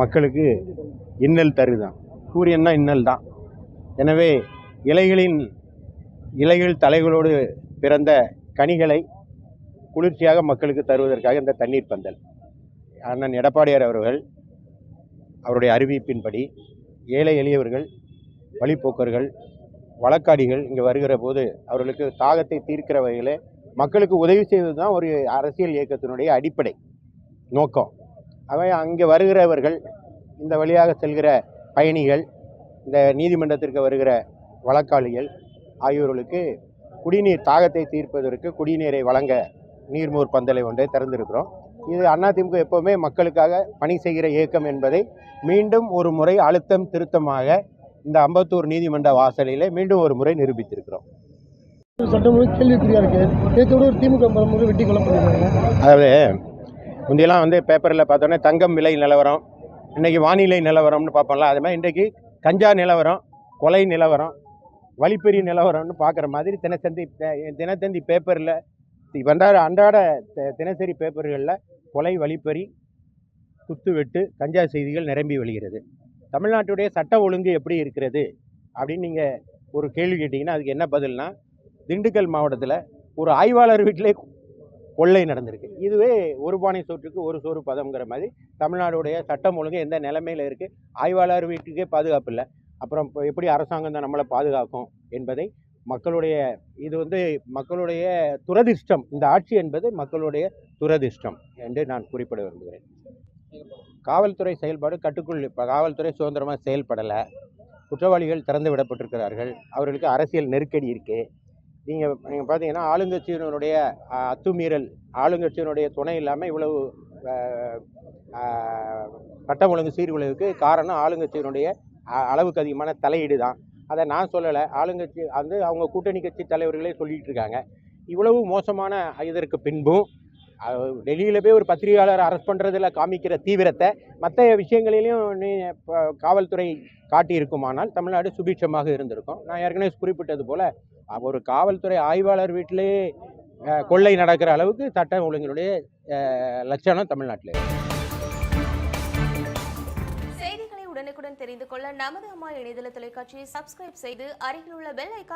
மக்களுக்கு இன்னல் தருதான். சூரியன்னா இன்னல் தான். எனவே இலைகளின் இலைகள் தலைகளோடு பிறந்த கனிகளை குளிர்ச்சியாக மக்களுக்கு தருவதற்காக இந்த தண்ணீர் பந்தல். அண்ணன் எடப்பாடியார் அவர்கள் அவருடைய அறிவிப்பின்படி ஏழை எளியவர்கள் வழிப்போக்கர்கள் வழக்காடிகள் இங்கே வருகிற போது அவர்களுக்கு தாகத்தை தீர்க்கிற வகையில் மக்களுக்கு உதவி செய்வது தான் ஒரு அரசியல் இயக்கத்தினுடைய அடிப்படை நோக்கம். அவை அங்கே வருகிறவர்கள் இந்த வழியாக செல்கிற பயணிகள் இந்த நீதிமன்றத்திற்கு வருகிற வழக்காளிகள் ஆகியோர்களுக்கு குடிநீர் தாகத்தை தீர்ப்பதற்கு குடிநீரை வழங்க நீர்மோர் பந்தலை ஒன்றை திறந்திருக்கிறோம். இது அதிமுக எப்போவுமே மக்களுக்காக பணி செய்கிற இயக்கம் என்பதை மீண்டும் ஒரு முறை அழுத்தம் திருத்தமாக இந்த அம்பத்தூர் நீதிமன்ற வாசலிலே மீண்டும் ஒரு முறை நிரூபித்திருக்கிறோம். சட்டம் ஒழுங்கு கேள்விக்குறியா இருக்கு? நேற்று ஒரு திமுக வெட்டி கொல்லப்படுறாங்க அதாவது முந்தையெல்லாம் வந்து பேப்பரில் பார்த்தோன்னே தங்கம் விலை நிலவரம் இன்றைக்கி வானிலை நிலவரம்னு பார்ப்போம்ல அது மாதிரி இன்றைக்கி கஞ்சா நிலவரம் கொலை நிலவரம் வழிப்பறி நிலவரம்னு பார்க்குற மாதிரி தினத்தந்தி பே- தினத்தந்தி பேப்பரில் வந்தார அன்றாட தினசரி பேப்பர்களில் கொலை வழிப்பறி குத்து வெட்டு கஞ்சா செய்திகள் நிரம்பி வழிகிறது. தமிழ்நாட்டுடைய சட்ட ஒழுங்கு எப்படி இருக்கிறது? அப்படின்னு நீங்கள் ஒரு கேள்வி கேட்டிங்கன்னா அதுக்கு என்ன பதில்னா திண்டுக்கல் மாவட்டத்தில் ஒரு ஆய்வாளர் வீட்டிலே கொள்ளை நடந்திருக்கு. இதுவே ஒரு பானை சோற்றுக்கு ஒரு சோறு பதம்ங்கிற மாதிரி தமிழ்நாடுடைய சட்டம் ஒழுங்கு எந்த நிலைமையில் இருக்குது ஆய்வாளர் வீட்டுக்கே பாதுகாப்பு இல்லை. அப்புறம் இப்போ எப்படி அரசாங்கம் தான் நம்மளை பாதுகாக்கும் என்பதை மக்களுடைய இது வந்து மக்களுடைய துரதிர்ஷ்டம். இந்த ஆட்சி என்பது மக்களுடைய துரதிர்ஷ்டம் என்று நான் குறிப்பிட விரும்புகிறேன். காவல்துறை செயல்பாடு கட்டுக்குள் இப்போ காவல்துறை சுதந்திரமாக செயல்படலை. குற்றவாளிகள் திறந்து விடப்பட்டிருக்கிறார்கள். அவர்களுக்கு அரசியல் நெருக்கடி இருக்குது நீங்கள் நீங்கள் பார்த்தீங்கன்னா ஆளுங்கட்சியினுடைய அத்துமீறல் ஆளுங்கட்சியினுடைய துணை இல்லாமல் இவ்வளவு சட்டம் ஒழுங்கு சீர்குலைவுக்கு காரணம் ஆளுங்கட்சியினுடைய அளவுக்கு அதிகமான தலையீடு தான் அதை நான் சொல்லலை. ஆளுங்கட்சி வந்து அவங்க கூட்டணி கட்சி தலைவர்களே சொல்லிகிட்டு இருக்காங்க. இவ்வளவு மோசமான இதற்கு பின்பும் டெல்லியில் போய் ஒரு பத்திரிகையாளர் அரெஸ்ட் பண்ணுறதில் காமிக்கிற தீவிரத்தை மற்ற விஷயங்களிலையும் நீ இப்போ காவல்துறை காட்டி இருக்குமானால் தமிழ்நாடு சுபீட்சமாக இருந்திருக்கும். நான் ஏற்கனவே குறிப்பிட்டது போல் ஒரு காவல்துறை ஆய்வாளர் வீட்டிலே கொள்ளை நடக்கிற அளவுக்கு சட்ட ஒழுங்கினுடைய அஹ், லட்சணம் தமிழ்நாட்டில் செய்திகளை உடனுக்குடன் தெரிந்து கொள்ள நமது அம்மா இணையதள தொலைக்காட்சியை சப்ஸ்கிரைப் செய்து அருகில் உள்ள பெல் ஐக்கான்